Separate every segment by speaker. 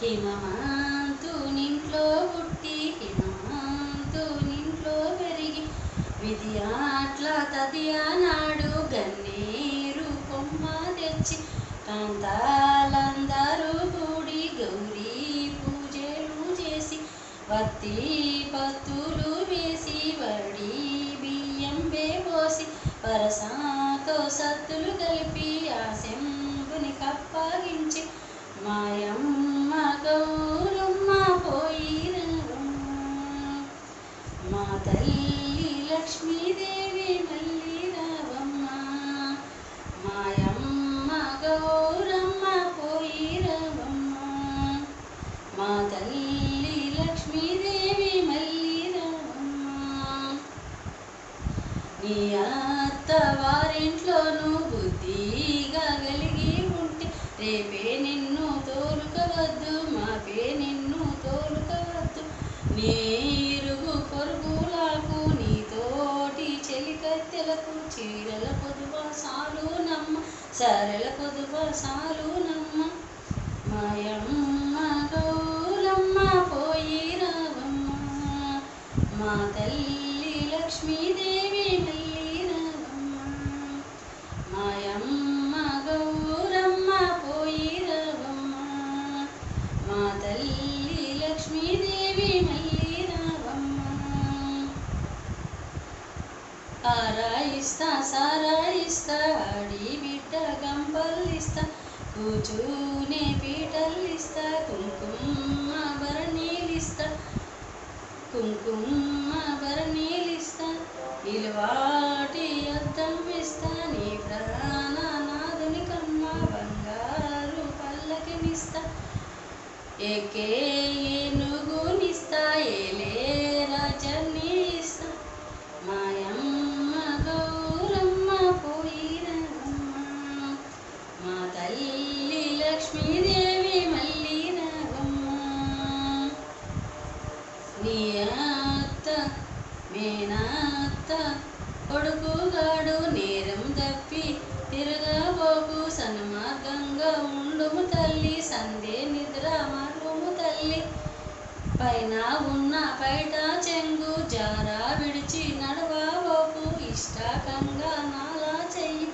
Speaker 1: హిమవంతునింట్లో పుట్టి హిమవంతునింట్లో పెరిగి విధి అట్లా తదియానాడు గన్నేరు కొమ్మ తెచ్చి కాంతాలందరూ కూడి గౌరీ పూజలు చేసి వత్తి పత్తులు వేసి వడి బియ్యం పోసి పరసాతో సత్తులు కలిపి ఆ తల్లి లక్ష్మీదేవి మళ్ళీ రావమ్మ మాయమ్మ గౌరమ్మ పోయిరవమ్మ మా తల్లి లక్ష్మీదేవి మళ్ళీ రావమ్మ నీ అత్త వారింట్లోనూ బుద్ధిగా కలిగి ఉంటే రేపే నిన్ను తోలుకవద్దు మాపే నిన్ను తోలుకవద్దు నీ సరళకు చీరల పొదువ సాలు నమ్మ సరళ పొదువ సాలు నమ్మ మాయమ్మ గౌలమ్మ పోయి రావమ్మ మా తల్లి లక్ష్మీదేవి మళ్ళీ రావమ్మ మాయమ్మ గౌరమ్మ పోయి రావమ్మ మా తల్లి ఆరాయిస్తా సారాయిస్తా ఆడి బిడ్డ గంపల్లిస్తా కూచూనే పీటల్లిస్తా కుంకుమ భరణీలిస్తా కుంకుమ భరణీలిస్తా ఇలవాటి అద్దం ఇస్తా నీ ప్రాణనాథుని కమ్మ బంగారు పల్లకినిస్తా ఏకే నీ అత్త కొడుకుగాడు నేరం తప్పి తిరగబోకు సన్మార్గంగా ఉండుము తల్లి సందే నిద్ర మార్గము తల్లి. పైన ఉన్న పైట చెంగు జారా విడిచి నడవబోకు ఇష్టకంగా నాలా చెయ్యి.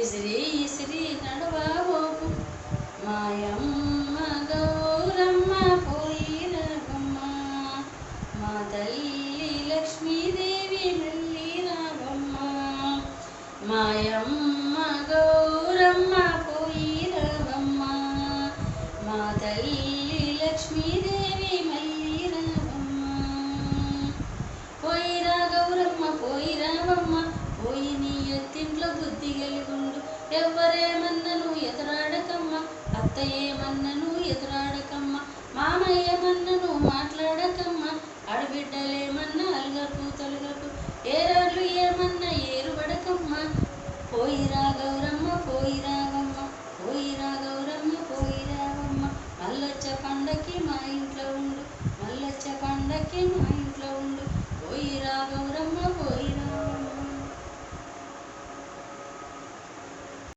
Speaker 1: ఇసిరి ఇసిరి నడవబోకు మాయమ్మ మాయమ్మ గౌరమ్మ పోయిరవమ్మ మా తల్లి లక్ష్మీదేవి మళ్ళీ పోయిరా గౌరమ్మ పోయిరావమ్మ పోయి నీ ఎత్తింట్లో బుద్ధి కలిగుండు ఎవ్వరేమన్నను ఎదురాడకమ్మ అత్త ఏమన్నను ఎదురాడకమ్మ. మామయ్యమన్నను మాట్లాడకమ్మ ఆడబిడ్డలేమన్నా అలగకు